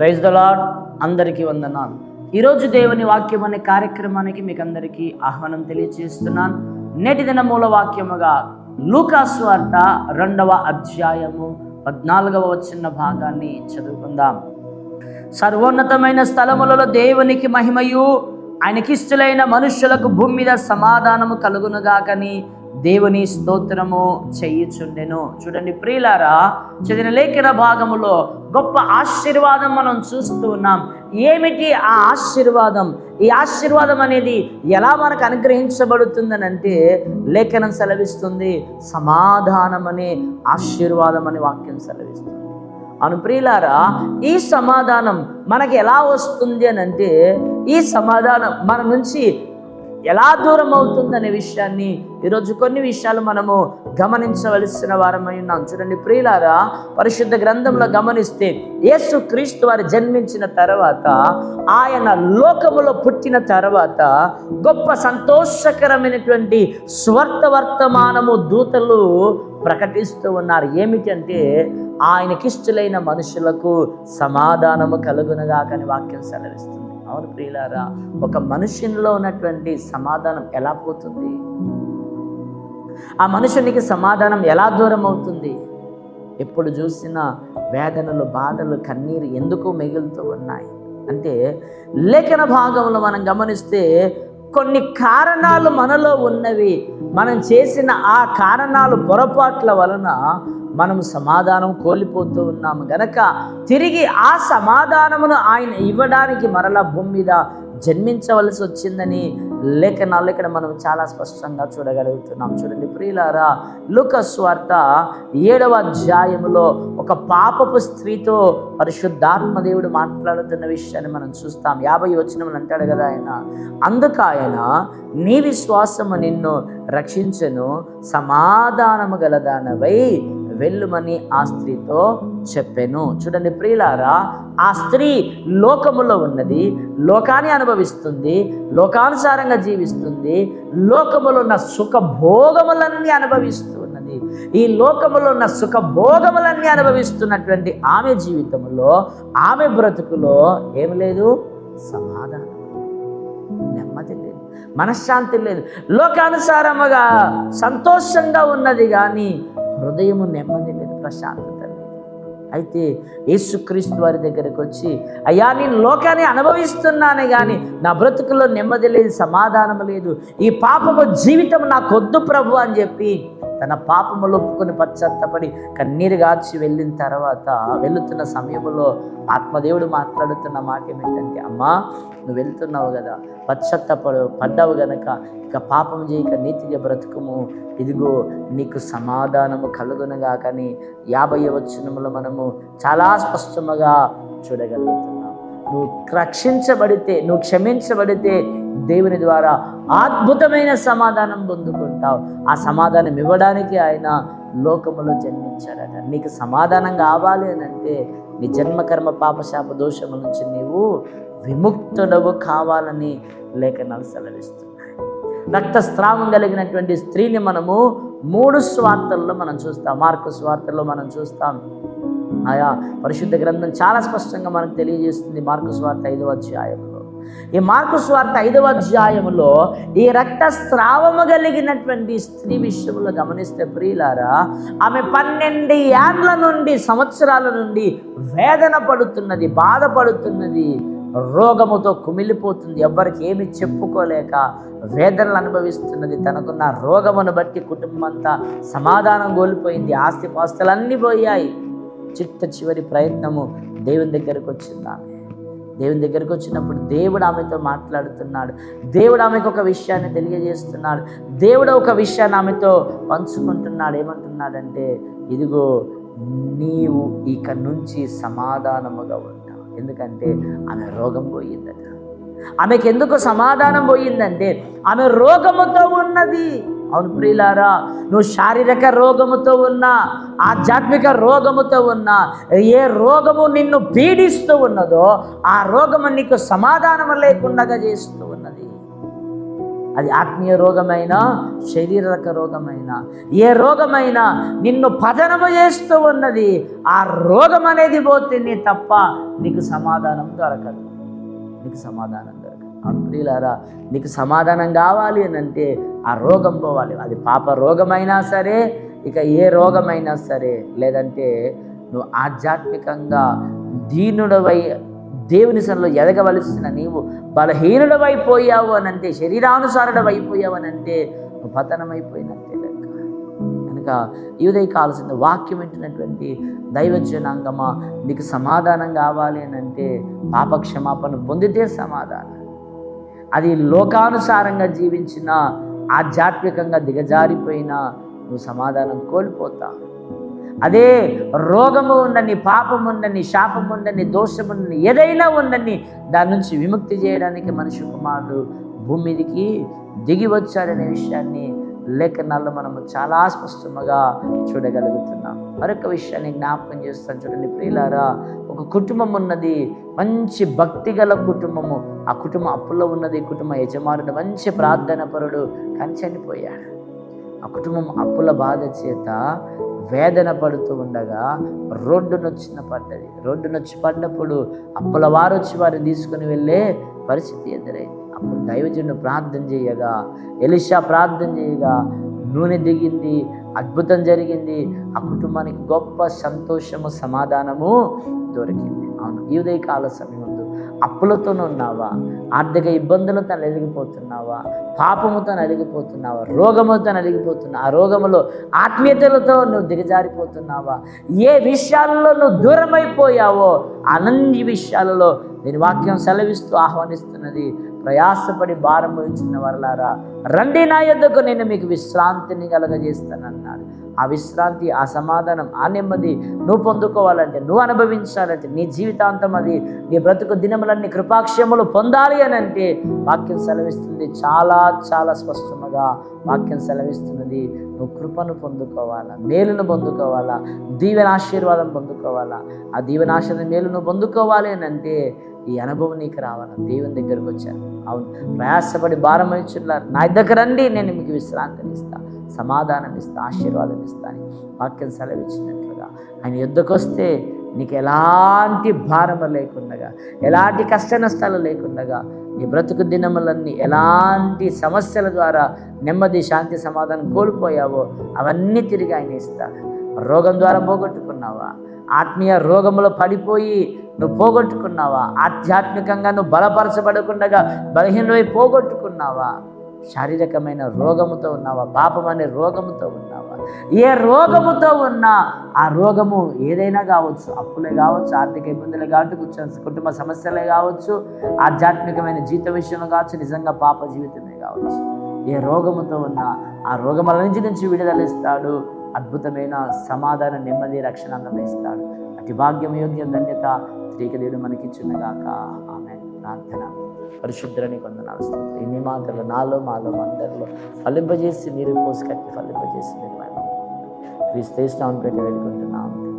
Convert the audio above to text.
Praise the lord అందరికీ వందనాలు. ఈరోజు దేవుని వాక్యం అనే కార్యక్రమానికి మీకు అందరికీ ఆహ్వానం తెలియజేస్తున్నాను. నేటి దిన మూల వాక్యముగా లూకాసు వార్త రెండవ అధ్యాయము పద్నాలుగవ వచ్చిన భాగాన్ని చదువుకుందాం. సర్వోన్నతమైన స్థలములలో దేవునికి మహిమయు ఆయనకిష్టులైన మనుష్యులకు భూమి మీద సమాధానము కలుగునుగాకని దేవుని స్తోత్రము చేయుచుండెను. చూడండి ప్రియులారా చదివిన లేఖన భాగములో గొప్ప ఆశీర్వాదం మనం చూస్తూ ఉన్నాం. ఏమిటి ఆ ఆశీర్వాదం? ఈ ఆశీర్వాదం అనేది ఎలా మనకు అనుగ్రహించబడుతుందని అంటే లేఖనం సెలవిస్తుంది సమాధానం అనే ఆశీర్వాదం అనే వాక్యం సెలవిస్తుంది. అను ప్రియులారా ఈ సమాధానం మనకి ఎలా వస్తుంది అని అంటే ఈ సమాధానం మన నుంచి ఎలా దూరం అవుతుందనే విషయాన్ని ఈరోజు కొన్ని విషయాలు మనము గమనించవలసిన వారమై ఉన్నాం. చూడండి ప్రియులారా పరిశుద్ధ గ్రంథంలో గమనిస్తే యేసు క్రీస్తు వారు జన్మించిన తర్వాత ఆయన లోకములో పుట్టిన తర్వాత గొప్ప సంతోషకరమైనటువంటి స్వర్త వర్తమానము దూతలు ప్రకటిస్తూ ఉన్నారు. ఏమిటంటే ఆయనకిష్టులైన మనుషులకు సమాధానము కలుగునగాకని వాక్యం సెలవిస్తుంది. అవును ప్రియులారా ఒక మనుషునిలో ఉన్నటువంటి సమాధానం ఎలా పోతుంది? ఆ మనుషునికి సమాధానం ఎలా దూరం అవుతుంది? ఎప్పుడు చూసినా వేదనలు బాధలు కన్నీరు ఎందుకు మిగులుతూ ఉన్నాయి. అంటే లేఖన భాగంలో మనం గమనిస్తే కొన్ని కారణాలు మనలో ఉన్నవి. మనం చేసిన ఆ కారణాలు పొరపాట్ల వలన మనం సమాధానం కోల్పోతూ ఉన్నాము. గనక తిరిగి ఆ సమాధానమును ఆయన ఇవ్వడానికి మరలా భూమి మీద జన్మించవలసి వచ్చిందని లేఖనాలు ఇక్కడ మనం చాలా స్పష్టంగా చూడగలుగుతున్నాం. చూడండి ప్రియులారా లుకస్వార్త ఏడవ అధ్యాయంలో ఒక పాపపు స్త్రీతో పరిశుద్ధాత్మదేవుడు మాట్లాడుతున్న విషయాన్ని మనం చూస్తాం. యాభై వచ్చిన అంటాడు కదా ఆయన. అందుకాయన నీ విశ్వాసము నిన్ను రక్షించను సమాధానము గలదానవై వెళ్ళుమని ఆ స్త్రీతో చెప్పాను. చూడండి ప్రియులారా ఆ స్త్రీ లోకములో ఉన్నది లోకాన్ని అనుభవిస్తుంది లోకానుసారంగా జీవిస్తుంది లోకములో ఉన్న సుఖ భోగములన్నీ ఈ లోకములో ఉన్న సుఖ భోగములన్నీ అనుభవిస్తున్నటువంటి ఆమె జీవితంలో ఆమె బ్రతుకులో ఏమి లేదు? సమాధానం నెమ్మది లేదు. మనశ్శాంతి లేదు. లోకానుసారముగా సంతోషంగా ఉన్నది కానీ హృదయము నెమ్మది లేదు ప్రశాంతత లేదు. అయితే యేసుక్రీస్తు వారి దగ్గరకు వచ్చి అయ్యా నేను లోకాన్ని అనుభవిస్తున్నానే కానీ నా బ్రతుకులో నెమ్మది లేదు సమాధానం లేదు. ఈ పాపము జీవితం నాకొద్దు ప్రభు అని చెప్పి తన పాపములు ఒప్పుకొని పశ్చాత్తపడి కన్నీరు గార్చి వెళ్ళిన తర్వాత వెళుతున్న సమయంలో ఆత్మదేవుడు మాట్లాడుతున్న మాట ఏమిటంటే అమ్మా నువ్వు వెళ్తున్నావు కదా పశ్చాత్తపడు పడ్డావు గనక ఇక పాపం చేయక నీతిగా బ్రతుకుము. ఇదిగో నీకు సమాధానము కలుగునగా కానీ యాభై వచనములో మనము చాలా స్పష్టముగా చూడగలుగుతాం. నువ్వు రక్షించబడితే నువ్వు క్షమించబడితే దేవుని ద్వారా అద్భుతమైన సమాధానం పొందుకుంటావు. ఆ సమాధానం ఇవ్వడానికి ఆయన లోకములో జన్మించాడట నీకు సమాధానం కావాలి అని అంటే నీ జన్మకర్మ పాపశాప దోషము నుంచి నీవు విముక్తుడవు కావాలని లేఖనాలు సెలవిస్తున్నాయి. రక్తస్రావం కలిగినటువంటి స్త్రీని మనము మూడు స్వార్థల్లో మనం చూస్తాం. మార్కు స్వార్థల్లో మనం చూస్తాం. ఆయా పరిశుద్ధ గ్రంథం చాలా స్పష్టంగా మనకు తెలియజేస్తుంది మార్కు స్వార్థ ఐదవ అధ్యాయంలో. ఈ మార్కు స్వార్థ ఐదవ అధ్యాయంలో ఈ రక్తస్రావము కలిగినటువంటి స్త్రీ విషయంలో గమనిస్తే ప్రియులారా ఆమె పన్నెండు ఏండ్ల నుండి సంవత్సరాల నుండి వేదన పడుతున్నది బాధపడుతున్నది రోగముతో కుమిలిపోతుంది ఎవ్వరికి ఏమి చెప్పుకోలేక వేదనలు అనుభవిస్తున్నది. తనకున్న రోగమును బట్టి కుటుంబం అంతా సమాధానం కోల్పోయింది ఆస్తిపాస్తులన్నీ పోయాయి. చిట్ట చివరి ప్రయత్నము దేవుని దగ్గరకు వచ్చింది? ఆమె దేవుని దగ్గరకు వచ్చినప్పుడు దేవుడు ఆమెతో మాట్లాడుతున్నాడు. దేవుడు ఆమెకు ఒక విషయాన్ని తెలియజేస్తున్నాడు. దేవుడు ఒక విషయాన్ని ఆమెతో పంచుకుంటున్నాడు. ఏమంటున్నాడంటే ఇదిగో నీవు ఇక నుంచి సమాధానముగా ఉంటావు. ఎందుకంటే ఆమె రోగం పోయిందట. ఆమెకెందుకు సమాధానం పోయిందంటే ఆమె రోగముతో ఉన్నది. అవును ప్రియులారా నువ్వు శారీరక రోగముతో ఉన్నా ఆధ్యాత్మిక రోగముతో ఉన్నా ఏ రోగము నిన్ను పీడిస్తూ ఉన్నదో ఆ రోగము నీకు సమాధానం లేకుండా చేస్తూ ఉన్నది. అది ఆత్మీయ రోగమైన శరీరక రోగమైన ఏ రోగమైనా నిన్ను పతనము చేస్తూ ఉన్నది ఆ రోగం అనేది పోతుంది తప్ప నీకు సమాధానం దొరకదు. నీకు సమాధానం ప్రియులారా నీకు సమాధానం కావాలి అని అంటే ఆ రోగం పోవాలి. అది పాప రోగమైనా సరే ఇక ఏ రోగమైనా సరే లేదంటే నువ్వు ఆధ్యాత్మికంగా దీనుడవై దేవుని సన్నిలో ఎదగవలసిన నీవు బలహీనుడవైపోయావు అని అంటే శరీరానుసారుడవైపోయావు అని అంటే నువ్వు పతనమైపోయినట్టే లెక్క. కనుక ఈ ఉదయ కావాల్సిన వాక్యం వింటున్నటువంటి దైవజనాంగమా నీకు సమాధానం కావాలి అని అంటే పాప క్షమాపణ పొందితే సమాధానం. అది లోకానుసారంగా జీవించిన ఆధ్యాత్మికంగా దిగజారిపోయినా నువ్వు సమాధానం కోల్పోతావు. అదే రోగము ఉందని పాపం ఉందని శాపం ఉందని దోషం ఉందని ఏదైనా ఉందని దాని నుంచి విముక్తి చేయడానికి మనిషి కుమారుడు భూమి మీదికి దిగి వచ్చాడనే విషయాన్ని లేఖనాల్లో మనము చాలా స్పష్టముగా చూడగలుగుతున్నాం. మరొక విషయాన్ని జ్ఞాపకం చేస్తాను చూడండి ప్రియులారా. ఒక కుటుంబం ఉన్నది మంచి భక్తి గల కుటుంబము. ఆ కుటుంబం అప్పుల్లో ఉన్నది కుటుంబ యజమానుడు మంచి ప్రార్థన పరుడు కానీ చనిపోయాడు. ఆ కుటుంబం అప్పుల బాధ చేత వేదన పడుతూ ఉండగా రోడ్డు నొచ్చిన పడ్డది. రోడ్డు నొచ్చి పడ్డప్పుడు అప్పుల వారు వచ్చి వారిని తీసుకుని వెళ్ళే పరిస్థితి ఎదురైంది. అప్పుడు దైవజనుడు ప్రార్థన చేయగా ఎలిషా ప్రార్థన చేయగా నూనె దిగింది అద్భుతం జరిగింది ఆ కుటుంబానికి గొప్ప సంతోషము సమాధానము దొరికింది. అవును ఈ ఉదయకాల సమయంలో అప్పులతో ఉన్నావా? ఆర్థిక ఇబ్బందులతో నలిగిపోతున్నావా పాపముతో నలిగిపోతున్నావా రోగముతో నలిగిపోతున్నావా ఆ రోగములో ఆత్మీయతలతో నువ్వు దిగజారిపోతున్నావా? ఏ విషయాల్లో నువ్వు దూరమైపోయావో అన్ని విషయాలలో నేను వాక్యం సెలవిస్తూ ఆహ్వానిస్తున్నది ప్రయాసపడి భారం వహించిన వరలారా రండి నా యొద్దకు నేను మీకు విశ్రాంతిని కలగజేస్తానన్నాడు. ఆ విశ్రాంతి ఆ సమాధానం ఆ నెమ్మది నువ్వు పొందుకోవాలంటే నువ్వు అనుభవించాలంటే నీ జీవితాంతం అది నీ బ్రతుకు దినములన్నీ కృపాక్షములు పొందాలి అని అంటే వాక్యం సెలవిస్తుంది. చాలా చాలా స్పష్టముగా వాక్యం సెలవిస్తున్నది. నువ్వు కృపను పొందుకోవాలా మేలును పొందుకోవాలా దీవెన ఆశీర్వాదం పొందుకోవాలా? ఆ దీవెన మేలు మేలును పొందుకోవాలి అని అంటే ఈ అనుభవం నీకు రావాలి? దేవుని దగ్గరకు వచ్చాను. అవును. ప్రయాసపడి భారం వహించున్నారు నా దగ్గర రండి నేను మీకు విశ్రాంతిని ఇస్తాను సమాధానం ఇస్తాను ఆశీర్వాదం ఇస్తాను వాక్యం సెలవిచ్చినట్లుగా. ఆయన యుద్ధకు వస్తే నీకు ఎలాంటి భారము లేకుండగా ఎలాంటి కష్ట నష్టాలు లేకుండగా నీ బ్రతుకు దినములన్నీ ఎలాంటి సమస్యల ద్వారా నెమ్మది శాంతి సమాధానం కోల్పోయావో అవన్నీ తిరిగి ఆయన ఇస్తాడు రోగం ద్వారా పోగొట్టుకున్నావా? ఆత్మీయ రోగంలో పడిపోయి నువ్వు పోగొట్టుకున్నావా? ఆధ్యాత్మికంగా నువ్వు బలపరచబడకుండగా బలహీనమై పోగొట్టుకున్నావా? శారీరకమైన రోగముతో ఉన్నావా? పాపం అనే రోగముతో ఉన్నావా? ఏ రోగముతో ఉన్నా ఆ రోగము ఏదైనా కావచ్చు. అప్పులే కావచ్చు ఆర్థిక ఇబ్బందులే కావచ్చు కూర్చొని కుటుంబ సమస్యలే కావచ్చు ఆధ్యాత్మికమైన జీవిత విషయంలో కావచ్చు నిజంగా పాప జీవితమే కావచ్చు. ఏ రోగముతో ఉన్నా ఆ రోగముల నుంచి నుంచి విడుదలిస్తాడు అద్భుతమైన సమాధాన నెమ్మది రక్షణ అందజేస్తాడు. అతి భాగ్యం యోగ్య ధన్యత శ్రీకదేవుడు మనకిచ్చున్నగాక ఆమె ప్రార్థన. పరిశుద్ధులని కొందనాలు స్తోత్రం. ఇన్ని మాటలు నాలో మాలో అందరిలో ఫలింపజేసి మీరు పోసి కట్టి ఫలింపజేసి మీరు మేము క్రీస్తు నామం పెట్టి వేడుకుంటున్నాను